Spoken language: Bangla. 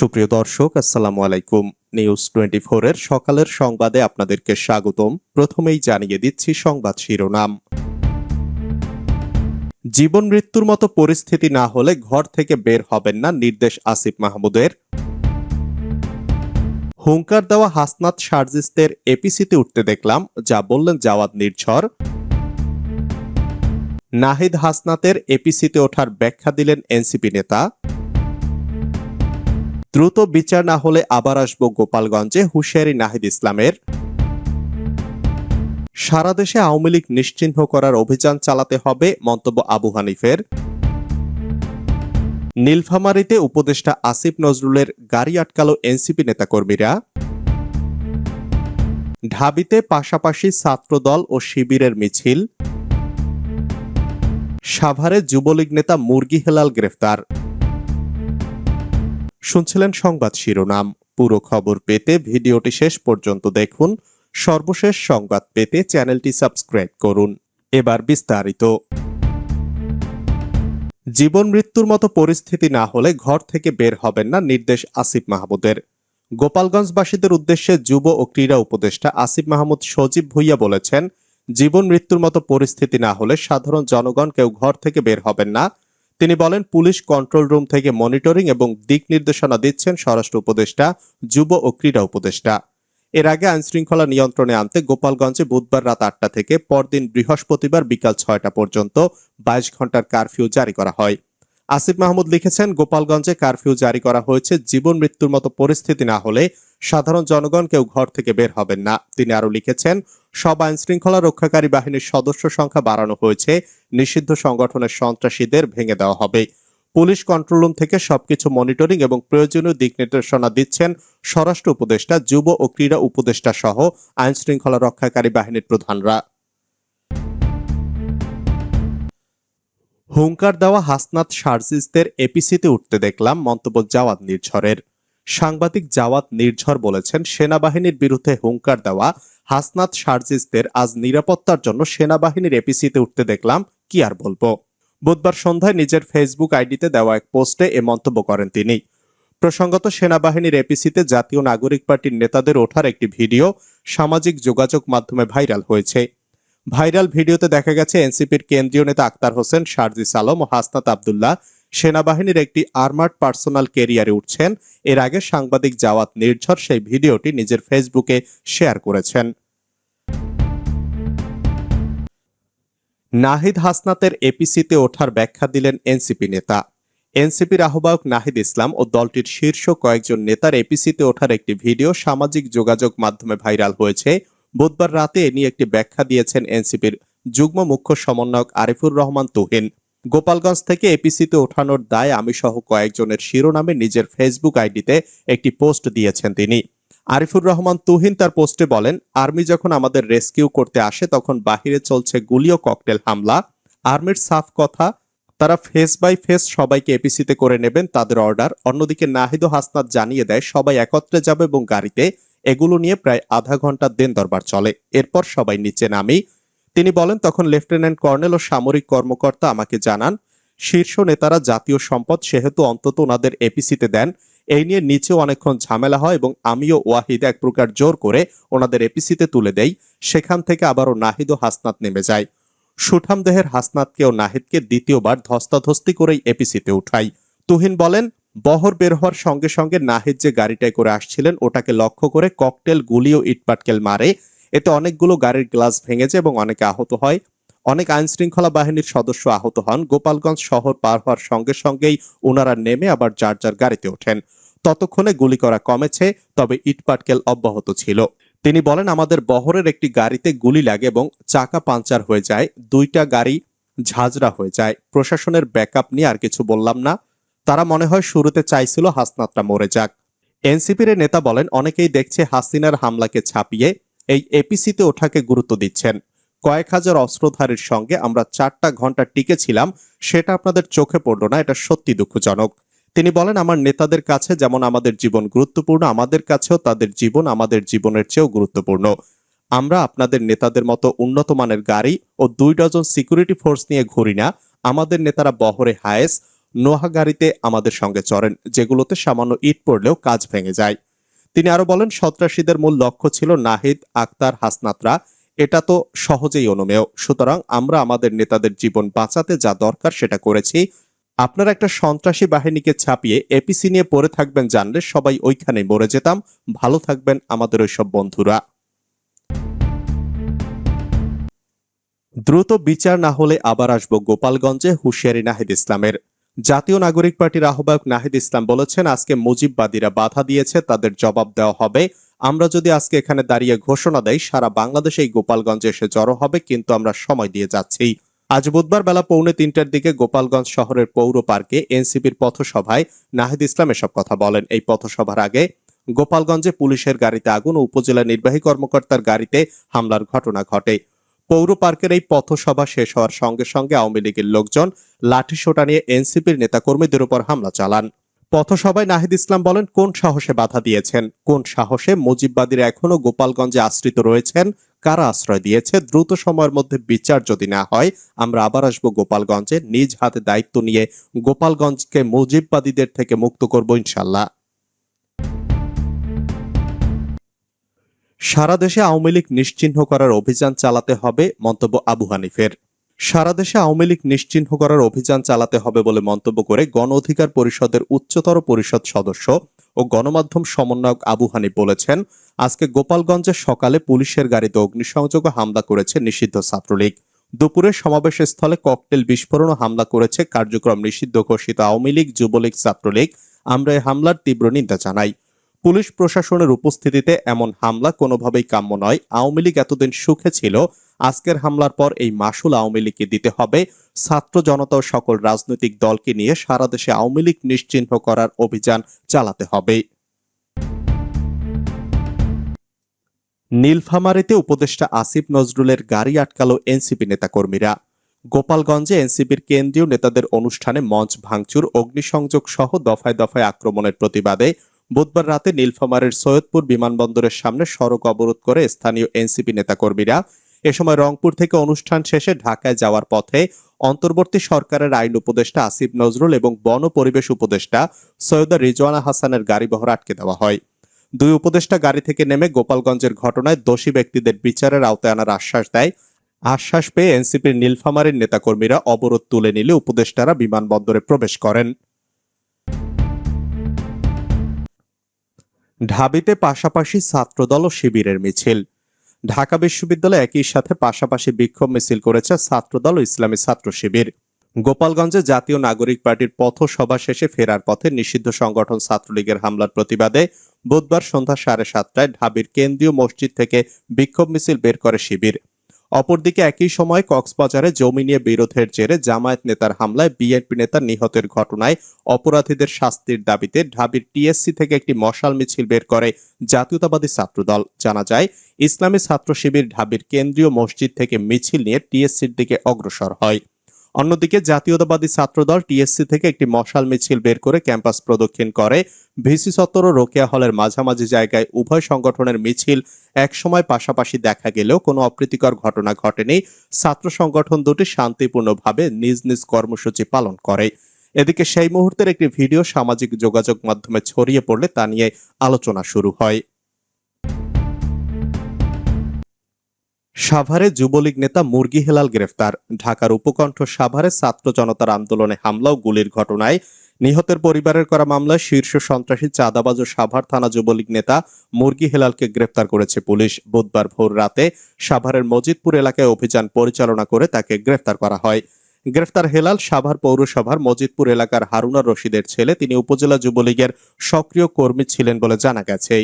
সুপ্রিয় দর্শক, আসসালামু আলাইকুম। নিউজ টোয়েন্টি এর সকালের সংবাদে আপনাদেরকে স্বাগতম। প্রথমেই জানিয়ে দিচ্ছি সংবাদ শিরোনাম। জীবন মৃত্যুর মতো পরিস্থিতি না হলে ঘর থেকে বের হবেন না নির্দেশ আসিফ মাহমুদের। হুঙ্কার দেওয়া হাসনাত সার্জিস্টের এপিসিতে উঠতে দেখলাম, যা বললেন জাওয়াদ নির্ঝর। নাহিদ হাসনাতের এপিসিতে ওঠার ব্যাখ্যা দিলেন এনসিপি নেতা। দ্রুত বিচার না হলে আবার আসব গোপালগঞ্জে হুঁশিয়ারি নাহিদ ইসলামের। সারা দেশে আওয়ামী লীগ নিশ্চিহ্ন করার অভিযান চালাতে হবে, মন্তব্য আবু হানিফের। নীলফামারীতে উপদেষ্টা আসিফ নজরুলের গাড়ি আটকালো এনসিপি নেতাকর্মীরা। ঢাবিতে পাশাপাশি ছাত্রদল ও শিবিরের মিছিল। সাভারে যুবলীগ নেতা মুরগি হেলাল গ্রেফতার। শুনছিলেন সংবাদ শিরোনাম। পুরো খবর পেতে ভিডিওটি শেষ পর্যন্ত দেখুন। সর্বশেষ সংবাদ পেতে চ্যানেলটি সাবস্ক্রাইব করুন। এবার বিস্তারিত। জীবন মৃত্যুর মতো পরিস্থিতি না হলে ঘর থেকে বের হবেন না নির্দেশ আসিফ মাহমুদের। গোপালগঞ্জবাসীদের উদ্দেশ্যে যুব ও ক্রীড়া উপদেষ্টা আসিফ মাহমুদ সজীব ভুইয়া বলেছেন, জীবন মৃত্যুর মতো পরিস্থিতি না হলে সাধারণ জনগণ কেউ ঘর থেকে বের হবেন না। তিনি বলেন, পুলিশ কন্ট্রোল রুম থেকে মনিটরিং এবং দিক নির্দেশনা দিচ্ছেন স্বরাষ্ট্র উপদেষ্টা, যুব ও ক্রীড়া উপদেষ্টা। এর আগে আইনশৃঙ্খলা নিয়ন্ত্রণে আনতে গোপালগঞ্জে বুধবার রাত আটটা থেকে পরদিন বৃহস্পতিবার বিকাল ছয়টা পর্যন্ত বাইশ ঘণ্টার কারফিউ জারি করা হয়। আসিফ মাহমুদ লিখেছেন, গোপালগঞ্জে কারফিউ জারি করা হয়েছে, জীবন মৃত্যুর মতো পরিস্থিতি না হলে সাধারণ জনগণ কেউ ঘর থেকে বের হবেন না। তিনি আরও লিখেছেন, সব আইন শৃঙ্খলা রক্ষাকারী বাহিনীর সদস্য সংখ্যা বাড়ানো হয়েছে, নিষিদ্ধ সংগঠনের সন্ত্রাসীদের ভেঙে দেওয়া হবে। পুলিশ কন্ট্রোল রুম থেকে সবকিছু মনিটরিং এবং প্রয়োজনীয় দিক নির্দেশনা দিচ্ছেন স্বরাষ্ট্র উপদেষ্টা, যুব ও ক্রীড়া উপদেষ্টা সহ আইন শৃঙ্খলা রক্ষাকারী বাহিনীর প্রধানরা। হুঙ্কার দেওয়া হাসনাত সার্জিসদের এপিসিতে উঠতে দেখলাম মন্তব্য জাওয়াত নির্ঝরের। সাংবাদিক জাওয়াত নির্ঝর বলেছেন, সেনাবাহিনীর বিরুদ্ধে হুঙ্কার দেওয়া হাসনাত সার্জিসদের আজ নিরাপত্তার জন্য সেনাবাহিনীর এপিসিতে উঠতে দেখলাম, কি আর বলব। বুধবার সন্ধ্যায় নিজের ফেসবুক আইডিতে দেওয়া এক পোস্টে এ মন্তব্য করেন তিনি। প্রসঙ্গত, সেনাবাহিনীর এপিসিতে জাতীয় নাগরিক পার্টির নেতাদের ওঠার একটি ভিডিও সামাজিক যোগাযোগ মাধ্যমে ভাইরাল হয়েছে। ভাইরাল ভিডিওতে দেখা গেছে এনসিপির কেন্দ্রীয় নেতা আক্তার হোসেন শারজিস আলম ও হাসনাত আবদুল্লাহ সেনাবাহিনীর একটি আর্মার্ড পার্সোনাল কেরিয়ারে উঠছেন। এর আগে সাংবাদিক জাওয়াত নির্ঝর সেই ভিডিওটি নিজের ফেসবুকে শেয়ার করেছেন। নাহিদ হাসনাতের এপিসিতে ওঠার ব্যাখ্যা দিলেন এনসিপি নেতা। এনসিপির আহ্বায়ক নাহিদ ইসলাম ও দলটির শীর্ষ কয়েকজন নেতার এপিসিতে ওঠার একটি ভিডিও সামাজিক যোগাযোগ মাধ্যমে ভাইরাল হয়েছে। বুধবার রাতে নিয়ে একটি ব্যাখ্যা দিয়েছেন এনসিপির যুগ্ম মুখ্য সমন্বয়ক আরিফুর রহমান তুহিন। গোপালগঞ্জ থেকে এপিসিতে ওঠানোর দায় আমি সহ কয়েকজনের শিরোনামে নিজের ফেসবুক আইডিতে একটি পোস্ট দিয়েছেন তিনি। আরিফুর রহমান তুহিন তার পোস্টে বলেন, আর্মি যখন আমাদের রেস্কিউ করতে আসে তখন বাহিরে চলছে গুলিও ককটেল হামলা। আর্মির সাফ কথা, তারা ফেস বাই ফেস সবাইকে এপিসিতে করে নেবেন তাদের অর্ডার। অন্যদিকে নাহিদ হাসনাত জানিয়ে দেয়, সবাই একত্রে যাবে এবং গাড়িতে এগুলো নিয়ে প্রায় আধা ঘণ্টা দেন দরবার চলে। এরপর সবাই নিচে নামি। তিনি বলেন, তখন লেফটেন্যান্ট কর্নেল ও সামরিক কর্মকর্তা আমাকে জানান, শীর্ষ নেতারা জাতীয় সম্পদ সেহেতু অন্তত ওনাদের এপিসিতে দেন। এই নিয়ে নিচেও অনেকক্ষণ ঝামেলা হয় এবং আমিও ওয়াহিদ এক প্রকার জোর করে ওনাদের এপিসিতে তুলে দেই। সেখান থেকে আবারও নাহিদ ও হাসনাত নেমে যায়। সুঠাম দেহের হাসনাতকে ও নাহিদকে দ্বিতীয়বার ধস্তাধস্তি করেই এপিসিতে উঠাই। তুহিন বলেন বহর বের হওয়ার সঙ্গে সঙ্গে নাহিদ যে গাড়িটায় করে আসছিলেন, ওটাকে লক্ষ্য করে ককটেল গুলি ও ইটপাটকেল মারে। এতে অনেকগুলো গাড়ির গ্লাস ভেঙেছে এবং অনেকে আহত হয়। অনেক আইন শৃঙ্খলা বাহিনীর সদস্য আহত হন। গোপালগঞ্জ শহর পার হওয়ার সঙ্গে সঙ্গেই ওনারা নেমে আবার যার যার গাড়িতে ওঠেন। ততক্ষণে গুলি করা কমেছে, তবে ইটপাটকেল অব্যাহত ছিল। তিনি বলেন, আমাদের বহরের একটি গাড়িতে গুলি লাগে এবং চাকা পাঞ্চার হয়ে যায়, দুইটা গাড়ি ঝাঁঝরা হয়ে যায়। প্রশাসনের ব্যাকআপ নিয়ে আর কিছু বললাম না। তারা মনে হয় শুরুতে চাইছিল হাসনাতটা মরে যাক। এনসিপির নেতা বলেন, অনেকেই দেখছে হাসিনার হামলাকে ছাপিয়ে এই এপিসিতে ওঠাকে গুরুত্ব দিচ্ছেন। কয়েক হাজার অস্ত্রধারীর সঙ্গে আমরা চারটা ঘণ্টা টিকে ছিলাম সেটা আপনাদের চোখে পড়ল না, এটা সত্যি দুঃখজনক। তিনি বলেন, আমার নেতাদের কাছে যেমন আমাদের জীবন গুরুত্বপূর্ণ, আমাদের কাছেও তাদের জীবন আমাদের জীবনের চেয়েও গুরুত্বপূর্ণ। আমরা আপনাদের নেতাদের মতো উন্নত মানের গাড়ি ও দুই ডজন সিকিউরিটি ফোর্স নিয়ে ঘুরি না। আমাদের নেতারা বহরে হায়েস নোহাগাড়িতে আমাদের সঙ্গে চড়েন, যেগুলোতে সামান্য ইট পড়লেও কাজ ভেঙে যায়। তিনি আরও বলেন, সন্ত্রাসীদের মূল লক্ষ্য ছিল নাহিদ, আক্তার, হাসনাতরা। এটা তো সহজেই অনুমেয়। সুতরাং আমরা আমাদের নেতাদের জীবন বাঁচাতে যা দরকার সেটা করেছি। আপনারা একটা সন্ত্রাসী বাহিনীকে ছাপিয়ে এপিসি নিয়ে পড়ে থাকবেন জানলে সবাই ওইখানে মরে যেতাম। ভালো থাকবেন আমাদের ওইসব বন্ধুরা। দ্রুত বিচার না হলে আবার আসব গোপালগঞ্জে হুঁশিয়ারি নাহিদ ইসলামের। জাতীয় নাগরিক পার্টির আহ্বায়ক নাহিদ ইসলাম বলেছেন, আজকে মুজিববাদীরা বাধা দিয়েছে, তাদের জবাব দেওয়া হবে। আমরা যদি আজকে এখানে দাঁড়িয়ে ঘোষণা দেই, সারা বাংলাদেশে এই গোপালগঞ্জে এসে জড়ো হবে, কিন্তু আমরা সময় দিয়ে যাচ্ছি। আজ বুধবার বেলা পৌনে তিনটার দিকে গোপালগঞ্জ শহরের পৌর পার্কে এনসিপির পথসভায় নাহিদ ইসলাম এসব কথা বলেন। এই পথসভার আগে গোপালগঞ্জে পুলিশের গাড়িতে আগুন ও উপজেলা নির্বাহী কর্মকর্তার গাড়িতে হামলার ঘটনা ঘটে। পৌর পার্কের এই পথসভা শেষ হওয়ার সঙ্গে সঙ্গে আওয়ামী লীগের লোকজন লাঠিসোঁটা নিয়ে এনসিপির নেতাকর্মীদের উপর হামলা চালান। পথসভায় নাহিদ ইসলাম বলেন, কোন সাহসে বাধা দিয়েছেন? কোন সাহসে মুজিববাদীরা এখনও গোপালগঞ্জে আশ্রিত রয়েছেন? কারা আশ্রয় দিয়েছে? দ্রুত সময়ের মধ্যে বিচার যদি না হয়, আমরা আবার আসব গোপালগঞ্জে। নিজ হাতে দায়িত্ব নিয়ে গোপালগঞ্জকে মুজিববাদীদের থেকে মুক্ত করব ইনশাল্লাহ। সারা দেশে আওয়ামী লীগ নিশ্চিহ্ন করার অভিযান চালাতে হবে মন্তব্য আবু হানিফের। সারা দেশে আওয়ামী লীগ নিশ্চিহ্ন করার অভিযান চালাতে হবে বলে মন্তব্য করে গণ অধিকার পরিষদের উচ্চতর পরিষদ সদস্য ও গণমাধ্যম সমন্বয়ক আবু হানিফ বলেছেন, আজকে গোপালগঞ্জে সকালে পুলিশের গাড়িতে অগ্নিসংযোগ হামলা করেছে নিষিদ্ধ ছাত্রলীগ। দুপুরে সমাবেশ স্থলে ককটেল বিস্ফোরণ হামলা করেছে কার্যক্রম নিষিদ্ধ ঘোষিত আওয়ামী লীগ যুবলীগ ছাত্রলীগ। আমরা এই হামলার তীব্র নিন্দা জানাই। পুলিশ প্রশাসনের উপস্থিতিতে এমন হামলা কোনোভাবেই কাম্য নয়। আওয়ামী লীগ এতদিন সুখে ছিল। আজকের হামলার পর এই মাসুল আওয়ামী লীগকে দিতে হবে। ছাত্র জনতা ও সকল রাজনৈতিক দলকে নিয়ে সারা দেশে আওয়ামী লীগ নিশ্চিহ্ন করার অভিযান চালাতে হবে। নীলফামারীতে উপদেষ্টা আসিফ নজরুলের গাড়ি আটকালো এনসিপি নেতাকর্মীরা। গোপালগঞ্জে এনসিপির কেন্দ্রীয় নেতাদের অনুষ্ঠানে মঞ্চ ভাঙচুর, অগ্নিসংযোগ সহ দফায় দফায় আক্রমণের প্রতিবাদে বুধবার রাতে নীলফামারের সৈয়দপুর বিমানবন্দরের সামনে সড়ক অবরোধ করে স্থানীয় এনসিপি নেতাকর্মীরা এ সময় রংপুর থেকে অনুষ্ঠান শেষে ঢাকায় যাওয়ার পথে অন্তর্বর্তী সরকারের আইন উপদেষ্টা আসিফ নজরুল এবং বন পরিবেশ উপদেষ্টা সৈয়দা রিজওয়ানা হাসানের গাড়িবহর আটকে দেওয়া হয়। দুই উপদেষ্টা গাড়ি থেকে নেমে গোপালগঞ্জের ঘটনায় দোষী ব্যক্তিদের বিচারের আওতায় আনার আশ্বাস দেয়। আশ্বাস পেয়ে এনসিপির নীলফামারের নেতাকর্মীরা অবরোধ তুলে নিলে উপদেষ্টারা বিমানবন্দরে প্রবেশ করেন। ঢাবিতে পাশাপাশি ছাত্রদল ও শিবিরের মিছিল। ঢাকা বিশ্ববিদ্যালয়ে একই সাথে পাশাপাশি বিক্ষোভ মিছিল করেছে ছাত্রদল ও ইসলামী ছাত্র শিবির। গোপালগঞ্জে জাতীয় নাগরিক পার্টির পথসভা শেষে ফেরার পথে নিষিদ্ধ সংগঠন ছাত্রলীগের হামলার প্রতিবাদে বুধবার সন্ধ্যা সাড়ে সাতটায় ঢাবির কেন্দ্রীয় মসজিদ থেকে বিক্ষোভ মিছিল বের করে শিবির। অপরদিকে একই সময় কক্সবাজারে জমি নিয়ে বিরোধের জেরে জামায়াত নেতার হামলায় বিএনপি নেতা নিহতের ঘটনায় অপরাধীদের শাস্তির দাবিতে ঢাবির টিএসসি থেকে একটি মশাল মিছিল বের করে জাতীয়তাবাদী ছাত্রদল। জানা যায়, ইসলামী ছাত্র শিবির ঢাবির কেন্দ্রীয় মসজিদ থেকে মিছিল নিয়ে টিএসসির দিকে অগ্রসর হয়। অন্যদিকে জাতীয়তাবাদী ছাত্রদল টিএসসি থেকে একটি মশাল মিছিল বের করে ক্যাম্পাস প্রদক্ষিণ করে। ভিসি সত্তর ও রোকেয়া হলের মাঝামাঝি জায়গায় উভয় সংগঠনের মিছিল একসময় পাশাপাশি দেখা গেলেও কোনো অপ্রীতিকর ঘটনা ঘটেনি। ছাত্র সংগঠন দুটি শান্তিপূর্ণভাবে নিজ নিজ কর্মসূচি পালন করে। এদিকে সেই মুহূর্তের একটি ভিডিও সামাজিক যোগাযোগ মাধ্যমে ছড়িয়ে পড়লে তা নিয়ে আলোচনা শুরু হয়। সাভারে যুবলীগ নেতা মুরগি হেলাল গ্রেফতার। ঢাকার উপকণ্ঠ সাভারে ছাত্র জনতার আন্দোলনে হামলা ও গুলির ঘটনায় নিহতের পরিবারের করা মামলায় শীর্ষ সন্ত্রাসী চাঁদাবাজ ও সাভার থানা যুবলীগ নেতা মুরগি হেলালকে গ্রেফতার করেছে পুলিশ। বুধবার ভোর রাতে সাভারের মজিদপুর এলাকায় অভিযান পরিচালনা করে তাকে গ্রেফতার করা হয়। গ্রেফতার হেলাল সাভার পৌরসভার মজিদপুর এলাকার হারুনা রশিদের ছেলে। তিনি উপজেলা যুবলীগের সক্রিয় কর্মী ছিলেন বলে জানা গেছে।